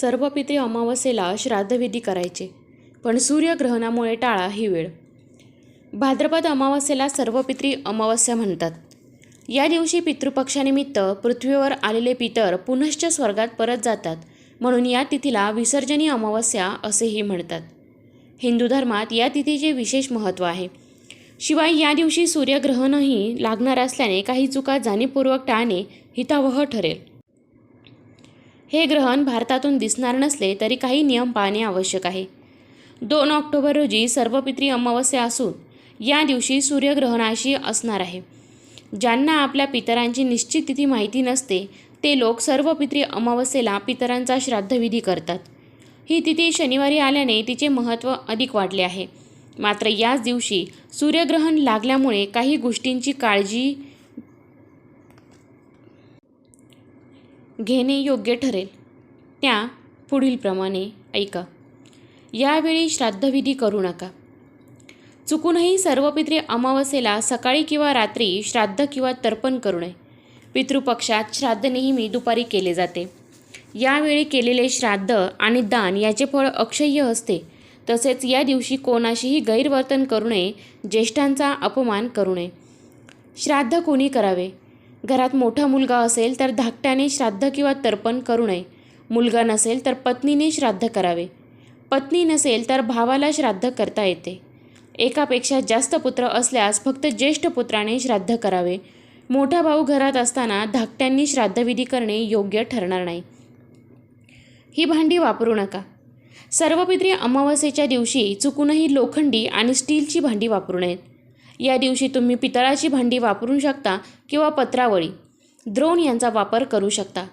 सर्व पिते अमावस्येला श्राद्धविधी करायचे पण सूर्यग्रहणामुळे टाळा ही वेळ. भाद्रपद अमावस्येला सर्व पित्री अमावस्या म्हणतात. या दिवशी पितृपक्षानिमित्त पृथ्वीवर आलेले पितर पुनश्च स्वर्गात परत जातात म्हणून या तिथीला विसर्जनी अमावस्या असेही म्हणतात. हिंदू धर्मात या तिथीचे विशेष महत्त्व आहे. शिवाय या दिवशी सूर्यग्रहणही लागणार असल्याने काही चुका जाणीवपूर्वक टाळणे हितावह ठरेल. हे ग्रहण भारतातून दिसणार नसले तरी काही नियम पाळणे आवश्यक आहे. दोन ऑक्टोबर रोजी सर्व पित्री अमावस्या असून या दिवशी सूर्यग्रहणाशी असणार आहे. ज्यांना आपल्या पितरांची निश्चित तिथी माहिती नसते ते लोक सर्व पित्री अमावस्येला पितरांचा श्राद्धविधी करतात. ही तिथी शनिवारी आल्याने तिचे महत्त्व अधिक वाढले आहे. मात्र याच दिवशी सूर्यग्रहण लागल्यामुळे काही गोष्टींची काळजी घेणे योग्य ठरेल. त्या पुढीलप्रमाणे ऐका. यावेळी श्राद्धविधी करू नका. चुकूनही सर्व पितृ अमावस्येला सकाळी किंवा रात्री श्राद्ध किंवा तर्पण करू नये. पितृपक्षात श्राद्ध नेहमी दुपारी केले जाते. यावेळी केलेले श्राद्ध आणि दान याचे फळ अक्षय्य असते. तसेच या दिवशी कोणाशीही गैरवर्तन करू नये ज्येष्ठांचा अपमान करू नये. श्राद्ध कोणी करावे? घरात मोठा मुलगा असेल तर धाकट्याने श्राद्ध किंवा तर्पण करू नये. मुलगा नसेल तर पत्नीने श्राद्ध करावे. पत्नी नसेल तर भावाला श्राद्ध करता येते. एकापेक्षा जास्त पुत्र असल्यास फक्त ज्येष्ठ पुत्राने श्राद्ध करावे. मोठा भाऊ घरात असताना धाकट्यांनी श्राद्धविधी करणे योग्य ठरणार नाही. ही भांडी वापरू नका. सर्व पित्री अमावस्येच्या दिवशी चुकूनही लोखंडी आणि स्टीलची भांडी वापरू नयेत. या दिवशी तुम्ही पितळाची भांडी वापरू शकता किंवा पत्रावळी द्रोण यांचा वापर करू शकता.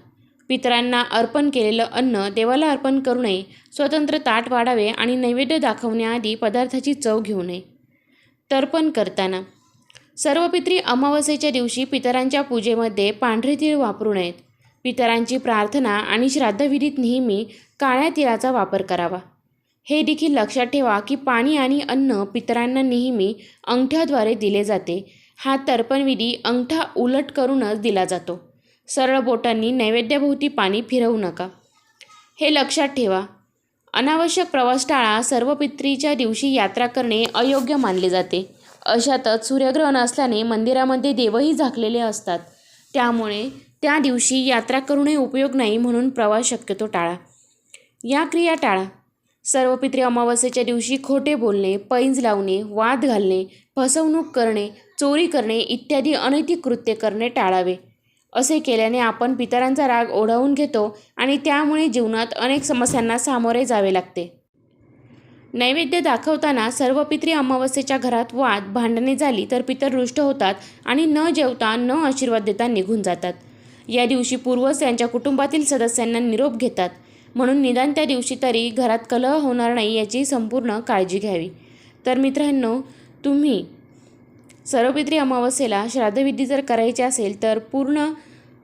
पितरांना अर्पण केलेलं अन्न देवाला अर्पण करू नये स्वतंत्र ताट वाढावे आणि नैवेद्य दाखवण्याआधी पदार्थाची चव घेऊ नये. तर्पण करताना सर्व पित्री अमावस्येच्या दिवशी पितरांच्या पूजेमध्ये पांढरे तीळ वापरू नयेत. पितरांची प्रार्थना आणि श्राद्धविधीत नेहमी काळ्या तिळाचा वापर करावा. हे देखील लक्षात ठेवा की पाणी आणि अन्न पितरांना नेहमी अंगठ्याद्वारे दिले जाते. हा तर्पणविधी अंगठा उलट करूनच दिला जातो. सरळ बोटांनी नैवेद्याभोवती पाणी फिरवू नका. हे लक्षात ठेवा. अनावश्यक प्रवास टाळा सर्व पित्रीच्या दिवशी यात्रा करणे अयोग्य मानले जाते. अशातच सूर्यग्रहण असल्याने मंदिरामध्ये देवही झाकलेले असतात. त्यामुळे त्या दिवशी यात्रा करूनही उपयोग नाही म्हणून प्रवास शक्यतो टाळा. या क्रिया टाळा. सर्व पित्री अमावस्येच्या दिवशी खोटे बोलणे पैंज लावणे वाद घालणे फसवणूक करणे चोरी करणे इत्यादी अनैतिक कृत्य करणे टाळावे. असे केल्याने आपण पितरांचा राग ओढावून घेतो आणि त्यामुळे जीवनात अनेक समस्यांना सामोरे जावे लागते. नैवेद्य दाखवताना सर्व पित्री अमावस्येच्या घरात वाद भांडणे झाली तर पितर रुष्ट होतात आणि न जेवता न आशीर्वाद देता निघून जातात. या दिवशी पूर्वज त्यांच्या कुटुंबातील सदस्यांना निरोप घेतात. म्हणून निदान त्या दिवशी तरी घरात कलह होणार नाही याची संपूर्ण काळजी घ्यावी. तर मित्रांनो तुम्ही सर्वपित्री अमावस्येला श्राद्धविधी जर करायची असेल तर पूर्ण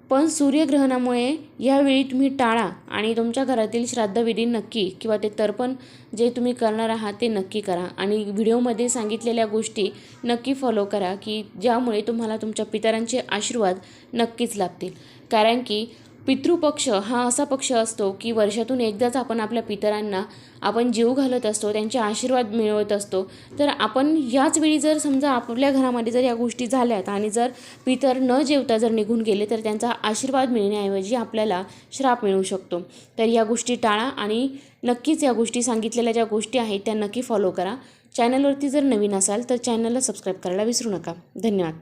पण सूर्यग्रहणामुळे यावेळी तुम्ही टाळा आणि तुमच्या घरातील श्राद्धविधी नक्की किंवा ते तर्पण जे तुम्ही करणार आहात ते नक्की करा. आणि व्हिडिओमध्ये सांगितलेल्या गोष्टी नक्की फॉलो करा की ज्यामुळे तुम्हाला तुमच्या पितरांचे आशीर्वाद नक्कीच लाभतील. कारण की पितृपक्ष हा असा पक्ष असतो की वर्षातून एकदाच आपण आपल्या पितरांना आपण जीव घालत असतो त्यांचे आशीर्वाद मिळवत असतो. तर आपण याच वेळी जर समजा आपल्या घरामध्ये जर या गोष्टी झाल्यात आणि जर पितर न जेवता जर निघून गेले तर त्यांचा आशीर्वाद मिळण्याऐवजी आपल्याला श्राप मिळू शकतो. तर या गोष्टी टाळा आणि नक्कीच या गोष्टी सांगितलेल्या ज्या गोष्टी आहेत त्या नक्की फॉलो करा. चॅनलवरती जर नवीन असाल तर चॅनलला सबस्क्राईब करायला विसरू नका. धन्यवाद.